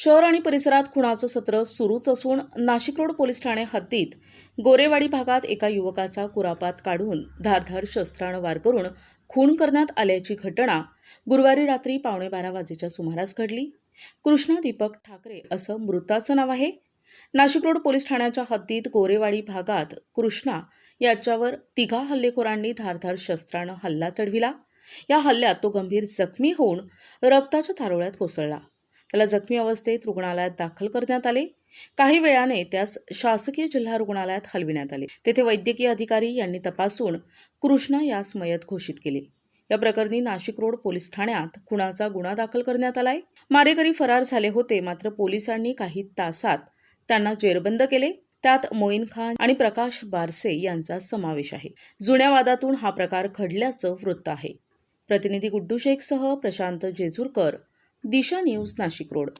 शहर आणि परिसरात खुणाचं सत्र सुरूच असून नाशिक रोड पोलीस ठाणे हद्दीत गोरेवाडी भागात एका युवकाचा कुरापात काढून धारधार शस्त्रानं वार करून खून करण्यात आल्याची घटना गुरुवारी रात्री पावणे बारा वाजेच्या सुमारास घडली. कृष्णा दीपक ठाकरे असं मृताचं नाव आहे. नाशिक रोड पोलीस ठाण्याच्या हद्दीत गोरेवाडी भागात कृष्णा याच्यावर तिघा हल्लेखोरांनी धारधार शस्त्रानं हल्ला चढविला. या हल्ल्यात तो गंभीर जखमी होऊन रक्ताच्या थारोळ्यात कोसळला. त्याला जखमी अवस्थेत रुग्णालयात दाखल करण्यात आले. काही वेळाने त्यास शासकीय जिल्हा रुग्णालयात हलविण्यात आले. तेथे वैद्यकीय अधिकारी यांनी तपासून कृष्णा यास मयत घोषित केले. या प्रकरणी नाशिक रोड पोलीस ठाण्यात खुणाचा गुन्हा दाखल करण्यात आलाय. मारेकरी फरार झाले होते मात्र पोलिसांनी काही तासात त्यांना जेरबंद केले. त्यात मोईन खान आणि प्रकाश बारसे यांचा समावेश आहे. जुन्या वादातून हा प्रकार घडल्याचं वृत्त आहे. प्रतिनिधी गुड्डू शेखसह प्रशांत जेझुरकर दिशा न्यूज नाशिक रोड.